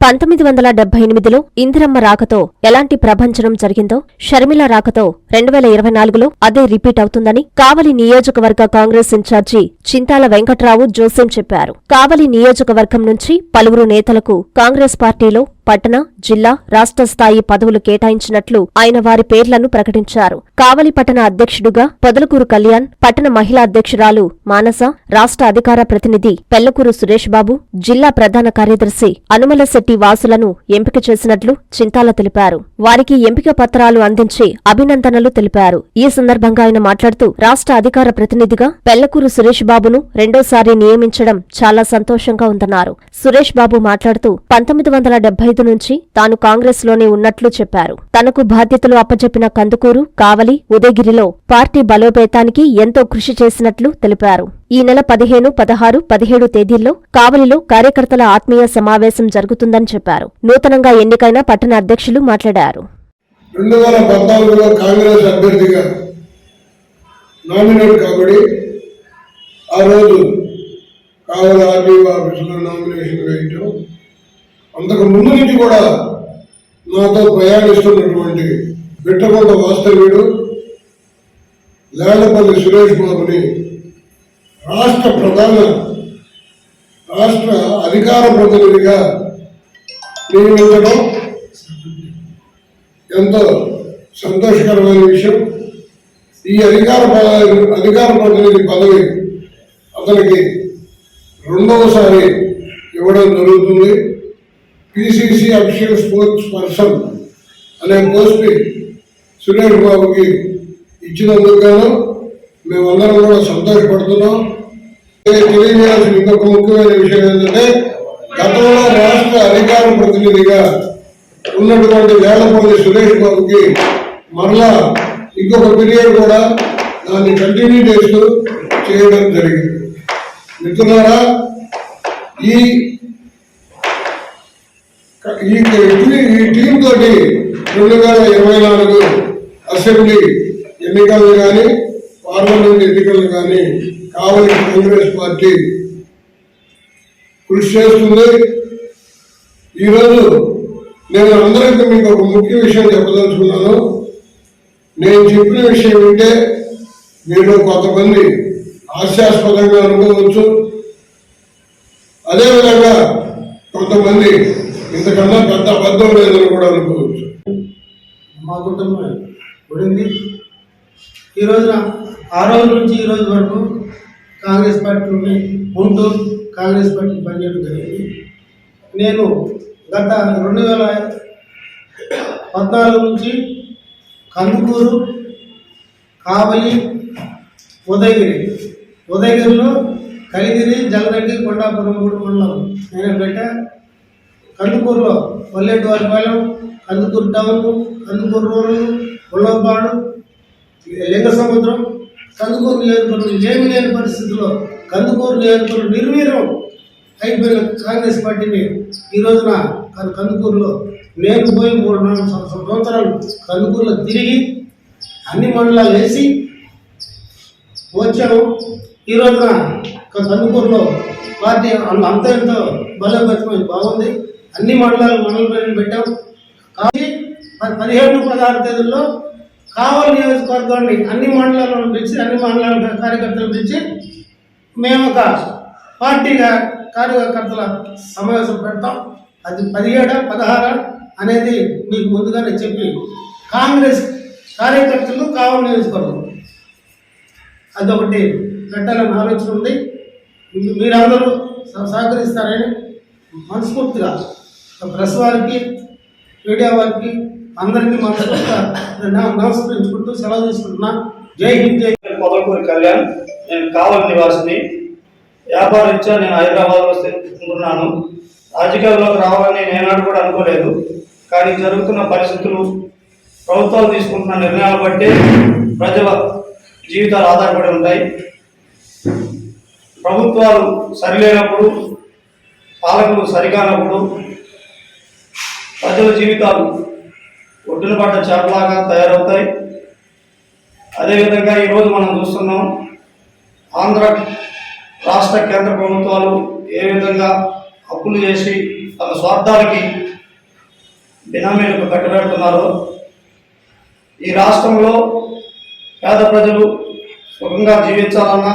పంతొమ్మిది వందల డెబ్బై ఎనిమిదిలో ఇందిరమ్మ రాకతో ఎలాంటి ప్రభంచనం జరిగిందో షర్మిల రాకతో రెండు వేల ఇరవై నాలుగులో అదే రిపీట్ అవుతుందని కావలి నియోజకవర్గ కాంగ్రెస్ ఇన్ఛార్జి చింతాల వెంకట్రావు జోసెం చెప్పారు. కావలి నియోజకవర్గం నుంచి పలువురు నేతలకు కాంగ్రెస్ పార్టీలో పట్టణ జిల్లా రాష్ట్ర స్థాయి పదవులు కేటాయించినట్లు ఆయన వారి పేర్లను ప్రకటించారు. కావలి పట్టణ అధ్యక్షుడుగా పొదలకూరు కళ్యాణ్ పట్టణ మహిళా అధ్యక్షురాలు మానస రాష్ట్ర అధికార ప్రతినిధి పెళ్ళకూరు సురేష్ బాబు జిల్లా ప్రధాన కార్యదర్శి అనుమలశెట్టి వాసులను ఎంపిక చేసినట్లు చింతాల తెలిపారు. వారికి ఎంపిక పత్రాలు అందించి అభినందనలు తెలిపారు. ఈ సందర్భంగా ఆయన మాట్లాడుతూ రాష్ట్ర అధికార ప్రతినిధిగా పెళ్ళకూరు సురేష్ బాబును రెండోసారి నియమించడం చాలా సంతోషంగా ఉందన్నారు. సురేష్ బాబు మాట్లాడుతూ పంతొమ్మిది వందల ఐదు నుంచి తాను కాంగ్రెస్లోనే ఉన్నట్లు చెప్పారు. తనకు బాధ్యతలు అప్పచెప్పిన కందుకూరు కావలి ఉదయగిరిలో పార్టీ బలోపేతానికి ఎంతో కృషి చేసినట్లు తెలిపారు. ఈ నెల పదిహేను పదహారు పదిహేడు తేదీల్లో కావలిలో కార్యకర్తల ఆత్మీయ సమావేశం జరుగుతుందని చెప్పారు. నూతనంగా ఎన్నికైన పట్టణ అధ్యక్షులు మాట్లాడారు. రెండు వేల పద్నాలుగులో కాంగ్రెస్ అభ్యర్థిగా నామినేట్ ఆ రోజు కావలి ఆర్డీఓ ఆఫీసులో నామినేషన్ వేయటం అంతకు ముందు నుంచి కూడా నాతో ప్రయాణిస్తున్నటువంటి బిట్టకొండ వాస్తవ్యుడు లేళ్ళపల్లి సురేష్ బాబుని రాష్ట్ర ప్రధాన రాష్ట్ర అధికార ప్రతినిధిగా నియమించడం ఎంతో సంతోషకరమైన విషయం. ఈ అధికార అధికార ప్రతినిధి పదవి అతనికి రెండవసారి ఇవ్వడం జరుగుతుంది. పిసిసి అఫీషియల్ స్పోర్ట్స్ పర్సన్ అనే పోస్ట్ని సురేష్ బాబుకి ఇచ్చినందుకు మేమందరం కూడా సంతోషపడుతున్నాం. తెలియజేయాల్సిన ఇంకొక ముఖ్యమైన విషయం ఏంటంటే గతంలో రాష్ట్ర అధికార ప్రతినిధిగా ఉన్నటువంటి వేలపల్లి సురేష్ బాబుకి మరలా ఇంకొక పీరియడ్ కూడా దాన్ని కంటిన్యూ చేస్తూ చేయడం జరిగింది. మిత్రులారా ఈ ఈ ఈ టీం తోటి రెండు వేల ఇరవై నాలుగు అసెంబ్లీ ఎన్నికలను కానీ పార్లమెంట్ ఎన్నికలను కానీ కావలి కాంగ్రెస్ పార్టీ కృషి చేస్తుంది. ఈరోజు నేను అందరికీ మీకు ఒక ముఖ్య విషయం చెప్పదలుచుకున్నాను. నేను చెప్పిన విషయం ఏంటంటే మీరు కొంతమంది హాస్యాస్పదంగా అనుకోవచ్చు. అదేవిధంగా కొంతమంది ఇంతకన్నా పెద్ద అబద్ధం లేదని కూడా అనుకోవచ్చు మా కుటుంబం పడింది ఈ రోజున ఆ రోజు నుంచి ఈ రోజు వరకు కాంగ్రెస్ పార్టీలోనే ఉంటూ కాంగ్రెస్ పార్టీ పనిచేయడం జరిగింది. నేను గత రెండు వేల పద్నాలుగు నుంచి కందుకూరు కావలి ఉదయగిరి ఉదయగిరిలో కలిగిరి జలరెడ్డి కొండాపురం మూడు మండలం నేను పెట్టా. కందుకూరులో పల్లెటి వారిపాలెం కందుకూరు టౌన్ కందుకూరు రూరల్ ఉల్లపాడు లింగ సముద్రం కందుకూరు నియోజకవర్గం ఏమి లేని పరిస్థితుల్లో కందుకూరు నియోజకవర్గం నిర్వీర్యం అయిపోయిన కాంగ్రెస్ పార్టీని ఈ రోజున కందుకూరులో నేను పోయి మూడు నాలుగు సంవత్సరం సంవత్సరాలు కందుకూరులో తిరిగి అన్ని మండలాలు వేసి వచ్చాము. ఈ రోజున కందుకూరులో పార్టీ అంత ఎంతో బలోపేతమై బాగుంది. అన్ని మండలాలు మండల పేర్లు పెట్టాం. కాబట్టి పదిహేను పదహారు తేదీల్లో కావలి నియోజకవర్గాన్ని అన్ని మండలాలను పిలిచి అన్ని మండలాల కార్యకర్తలు పిలిచి మేము ఒక పార్టీగా కార్యకర్తల సమావేశం పెడతాం. అది పదిహేడు పదహారు అనేది మీకు ముందుగానే చెప్పి కాంగ్రెస్ కార్యకర్తలు కావలి నియోజకవర్గం. అదొకటి. పెట్టాలని ఆలోచన ఉంది. మీరందరూ సహ- సహకరిస్తారని మనస్ఫూర్తిగా ప్రెస్ వారికి మీడియా వారికి అందరికీ మనస్ఫూర్తిగా నమస్కరించుకుంటూ సెలవు తీసుకుంటున్నా. జై హింద్ జై పొదలకూరి కళ్యాణ్ నేను కావలి నివాసిని. వ్యాపారరీత్యా నేను హైదరాబాద్లో ఉంటున్నాను రాజకీయాల్లోకి రావాలని నేనాడు కూడా అనుకోలేదు. కానీ జరుగుతున్న పరిస్థితులు ప్రభుత్వాలు తీసుకుంటున్న నిర్ణయాలు బట్టి ప్రజల జీవితాలు ఆధారపడి ఉంటాయి. ప్రభుత్వాలు సరిలేనప్పుడు పాలకులు సరికానప్పుడు ప్రజల జీవితాలు ఒడ్డున పడ్డ చేపలాగా తయారవుతాయి. అదేవిధంగా ఈరోజు మనం చూస్తున్నాం ఆంధ్ర రాష్ట్ర కేంద్ర ప్రభుత్వాలు ఏ విధంగా అప్పులు చేసి తమ స్వార్థాలకి బినామీలకు కట్టబెడుతున్నారో ఈ రాష్ట్రంలో పేద ప్రజలు సుఖంగా జీవించాలన్నా